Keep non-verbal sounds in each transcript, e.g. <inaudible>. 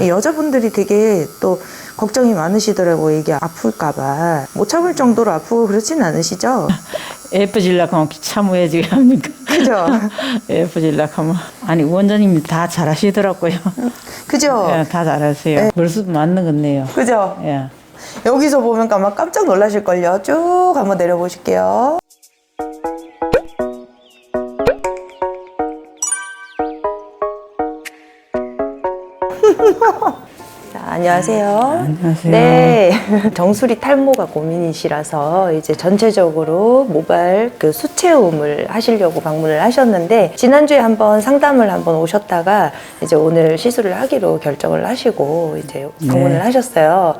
이 여자분들이 되게 또 걱정이 많으시더라고요. 이게 아플까봐. 못 참을 정도로 아프고 그렇진 않으시죠? 예뻐질라고 하면 참아야지 합니까? 그죠? <laughs> 예뻐질라고 하면 아니 원장님이 다 잘하시더라고요. <laughs> 그죠? 예, 다 잘하세요. 벌써 맞는 건데요. 그죠? 예. 여기서 보면 아마 깜짝 놀라실걸요. 쭉 한번 내려보실게요. <laughs> 자, 안녕하세요. 안녕하세요. 네. <laughs> 정수리 탈모가 고민이시라서 이제 전체적으로 모발 그 수채움을 하시려고 방문을 하셨는데 지난주에 한번 상담을 한번 오셨다가 이제 오늘 시술을 하기로 결정을 하시고 이제 방문을 네. 하셨어요.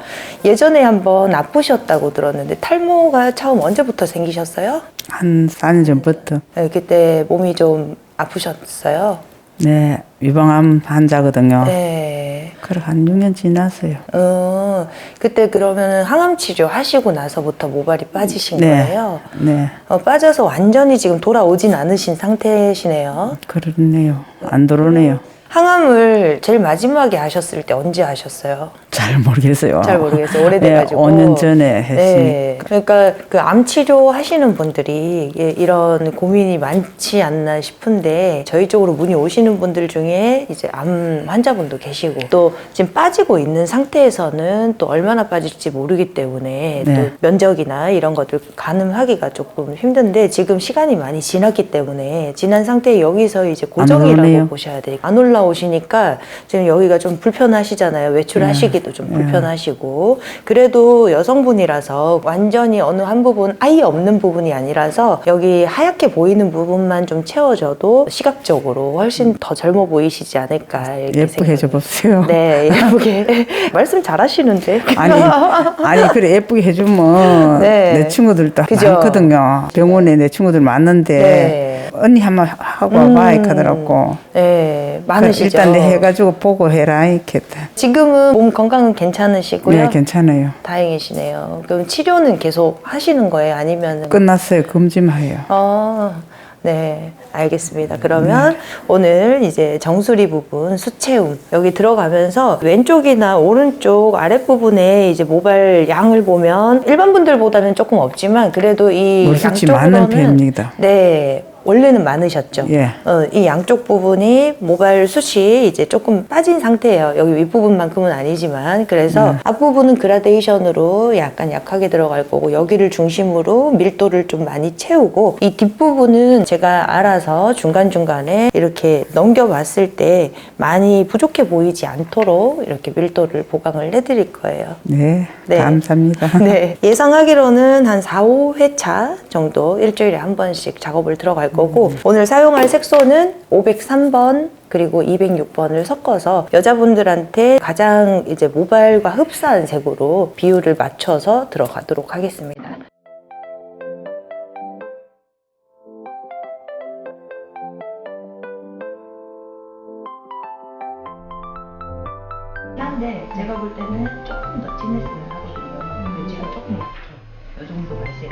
예전에 한번 아프셨다고 들었는데 탈모가 처음 언제부터 생기셨어요? 한 4년 전부터 네, 그때 몸이 좀 아프셨어요. 네 유방암 환자거든요. 네. 그래 한 6년 지났어요. 어, 그때 그러면 항암 치료 하시고 나서부터 모발이 빠지신 네. 거예요? 네 어, 빠져서 완전히 지금 돌아오진 않으신 상태시네요. 그렇네요. 안 들어오네요. 항암을 제일 마지막에 하셨을 때 언제 하셨어요? 잘 모르겠어요. 잘 모르겠어요. 오래돼가지고. 네, 5년 전에 했으니까. 네. 그러니까 그 암 치료 하시는 분들이 예, 이런 고민이 많지 않나 싶은데 저희 쪽으로 문의 오시는 분들 중에 이제 암 환자분도 계시고 또 지금 빠지고 있는 상태에서는 또 얼마나 빠질지 모르기 때문에 네. 또 면적이나 이런 것들 가늠하기가 조금 힘든데 지금 시간이 많이 지났기 때문에 지난 상태에 여기서 이제 고정이라고. 보셔야 돼요. 안 올라오시니까 지금 여기가 좀 불편하시잖아요. 외출하시기 도좀 네. 불편하시고 그래도 여성분이라서 완전히 어느 한 부분 아예 없는 부분이 아니라서 여기 하얗게 보이는 부분만 좀 채워져도 시각적으로 훨씬 더 젊어 보이시지 않을까 이렇게 예쁘게 해줘보세요. 네 예쁘게 <laughs> 말씀 잘하시는데 아니, 아니 그래 예쁘게 해주면 네. 내 친구들 도 그죠? 많거든요. 병원에 내 친구들 많는데 네. 언니 한번 하고 음. 와봐 이렇게 하더라고. 네 많으시죠. 일단 내 해가지고 보고 해라 이렇게. 지금은 몸 건강은 괜찮으시고요. 네 괜찮아요. 다행이시네요. 그럼 치료는 계속 하시는 거예요? 아니면 끝났어요. 금지만 해요. 아, 네, 알겠습니다. 그러면 오늘 이제 정수리 부분 수채움 여기 들어가면서 왼쪽이나 오른쪽 아랫부분에 이제 모발 양을 보면 일반 분들보다는 조금 없지만 그래도 이 물수치 양쪽으로는 많은 편입니다. 네. 원래는 많으셨죠. 예. 어, 이 양쪽 부분이 모발 숱이 이제 조금 빠진 상태예요. 여기 윗부분만큼은 아니지만 그래서 네. 앞부분은 그라데이션으로 약간 약하게 들어갈 거고 여기를 중심으로 밀도를 좀 많이 채우고 이 뒷부분은 제가 알아서 중간중간에 이렇게 넘겨봤을 때 많이 부족해 보이지 않도록 이렇게 밀도를 보강을 해드릴 거예요. 네, 네. 감사합니다. 네. 예상하기로는 한 4, 5회차 정도 일주일에 한 번씩 작업을 들어갈 거고 오늘 사용할 색소는 503번 그리고 206번을 섞어서 여자분들한테 가장 이제 모발과 흡사한 색으로 비율을 맞춰서 들어가도록 하겠습니다. 한데 제가 볼 때는 조금 더 진했으면 하거든요. 근데 지금 조금 이 정도 맛이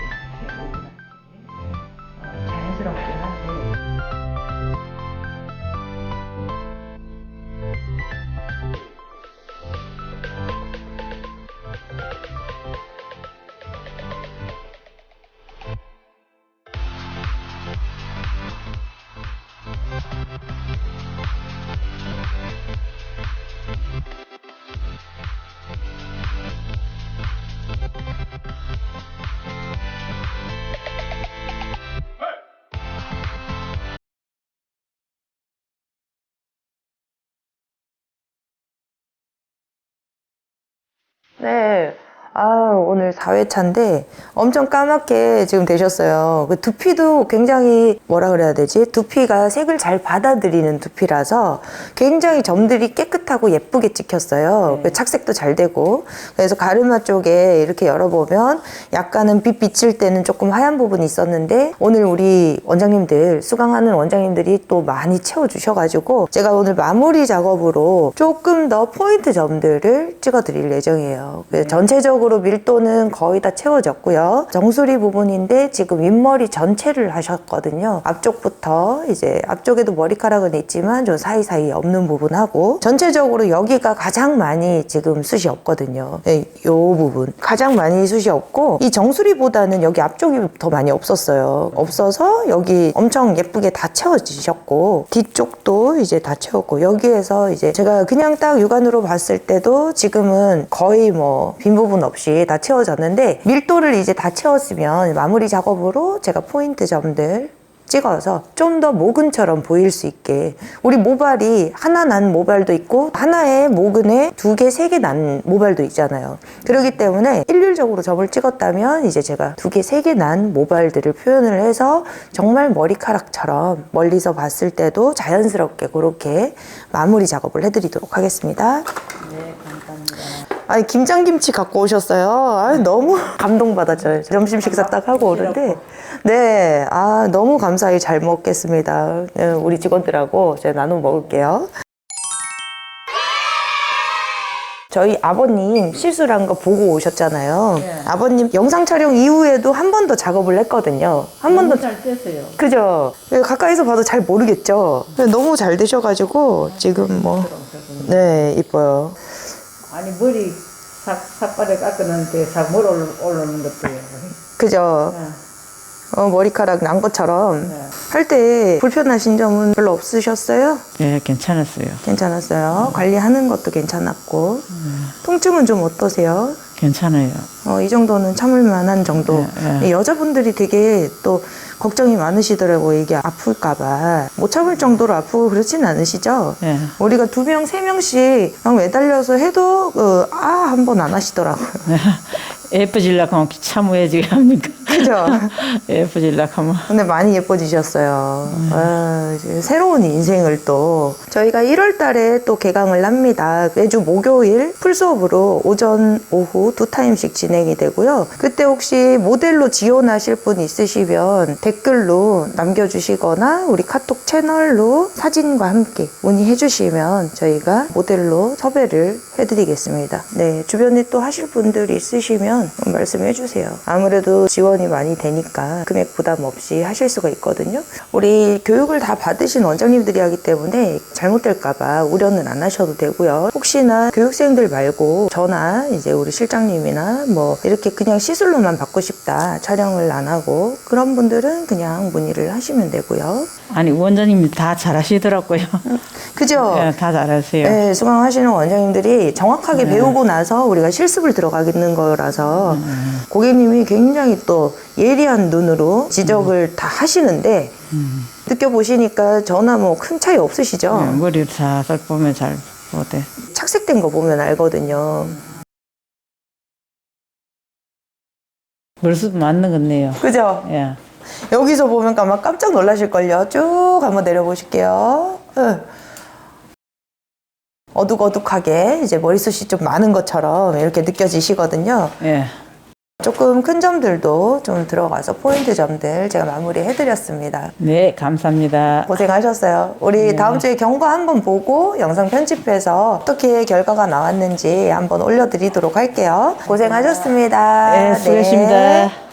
네. 아, 오늘 4회차인데 엄청 까맣게 지금 되셨어요. 그 두피도 굉장히 뭐라 그래야 되지? 두피가 색을 잘 받아들이는 두피라서 굉장히 점들이 깨끗하고 예쁘게 찍혔어요. 그 착색도 잘 되고. 그래서 가르마 쪽에 이렇게 열어보면 약간은 빛 비칠 때는 조금 하얀 부분이 있었는데 오늘 우리 원장님들, 수강하는 원장님들이 또 많이 채워주셔가지고 제가 오늘 마무리 작업으로 조금 더 포인트 점들을 찍어드릴 예정이에요. 그래서 전체적으로 전체적으로 밀도는 거의 다 채워졌고요. 정수리 부분인데 지금 윗머리 전체를 하셨거든요. 앞쪽부터 이제 앞쪽에도 머리카락은 있지만 좀 사이사이 없는 부분하고 전체적으로 여기가 가장 많이 지금 숱이 없거든요. 네, 이 부분 가장 많이 숱이 없고 이 정수리보다는 여기 앞쪽이 더 많이 없었어요. 없어서 여기 엄청 예쁘게 다 채워지셨고 뒤쪽도 이제 다 채웠고 여기에서 이제 제가 그냥 딱 육안으로 봤을 때도 지금은 거의 뭐 빈 부분 없이 다 채워졌는데 밀도를 이제 다 채웠으면 마무리 작업으로 제가 포인트 점들 찍어서 좀 더 모근처럼 보일 수 있게 우리 모발이 하나 난 모발도 있고 하나의 모근에 두 개, 세 개 난 모발도 있잖아요. 그렇기 때문에 일률적으로 점을 찍었다면 이제 제가 두 개, 세 개 난 모발들을 표현을 해서 정말 머리카락처럼 멀리서 봤을 때도 자연스럽게 그렇게 마무리 작업을 해드리도록 하겠습니다. 아니 김장김치 갖고 오셨어요. 아 너무 <laughs> 감동받았죠. 점심 식사 딱 하고 오는데 네, 아 너무 감사히 잘 먹겠습니다. 네, 우리 직원들하고 제가 나눠 먹을게요. 저희 아버님 시술한 거 보고 오셨잖아요. 아버님 영상 촬영 이후에도 한 번 더 작업을 했거든요. 한 번 더 잘 뗐어요. 그죠? 가까이서 봐도 잘 모르겠죠? 너무 잘 되셔가지고 지금 뭐 네, 이뻐요. 아니 머리 삭 삭발에 깎았는데 삭 머리 올라- 올라오는 것도요. 그죠? 네. 어, 머리카락 난 것처럼 네. 할때 불편하신 점은 별로 없으셨어요? 예, 괜찮았어요. 괜찮았어요. 관리하는 것도 괜찮았고. 통증은 좀 어떠세요? 괜찮아요. 어, 이 정도는 참을 만한 정도. 네, 네. 여자분들이 되게 또 걱정이 많으시더라고요. 이게 아플까봐. 못 참을 정도로 아프고 그렇진 않으시죠? 예. 우리가 두 명, 세 명씩 막 매달려서 해도, 그, 아, 한 번 안 하시더라고요. <laughs> 예뻐지려고 하면 참아야지 합니까? 그죠? <laughs> 예뻐지려고 하면. 근데 많이 예뻐지셨어요. 아, 이제 새로운 인생을 또 저희가 1월 달에 또 개강을 합니다. 매주 목요일 풀 수업으로 오전, 오후 두 타임씩 진행이 되고요. 그때 혹시 모델로 지원하실 분 있으시면 댓글로 남겨주시거나 우리 카톡 채널로 사진과 함께 문의해 주시면 저희가 모델로 섭외를 해드리겠습니다. 네, 주변에 또 하실 분들이 있으시면 말씀해 주세요. 아무래도 지원 이 많이 되니까 금액 부담 없이 하실 수가 있거든요. 우리 교육을 다 받으신 원장님들이 하기 때문에 잘못될까봐 우려는 안 하셔도 되고요. 혹시나 교육생들 말고 저나 이제 우리 실장님이나 뭐 이렇게 그냥 시술로만 받고 싶다 촬영을 안 하고 그런 분들은 그냥 문의를 하시면 되고요. 아니 원장님이 다 잘하시더라고요. <laughs> 그죠? 예, 다 잘하세요. 네, 수강하시는 원장님들이 정확하게 배우고 나서 우리가 실습을 들어가겠는 거라서 고객님이 굉장히 또 예리한 눈으로 지적을 다 하시는데 느껴보시니까 저나 뭐 큰 차이 없으시죠? 예, 머리를 살살 보면 잘 못해. 착색된 거 보면 알거든요. 벌써 맞는 건네요. 그죠? 예. 여기서 보면 아마 깜짝 놀라실걸요. 쭉 한번 내려보실게요. 응. 어둑어둑하게 이제 머리숱이 좀 많은 것처럼 이렇게 느껴지시거든요. 예. 조금 큰 점들도 좀 들어가서 포인트 점들 제가 마무리 해드렸습니다. 네, 감사합니다. 고생하셨어요. 우리 다음 주에 경과 한번 보고 영상 편집해서 어떻게 결과가 나왔는지 한번 올려드리도록 할게요. 고생하셨습니다. 네, 수고하셨습니다.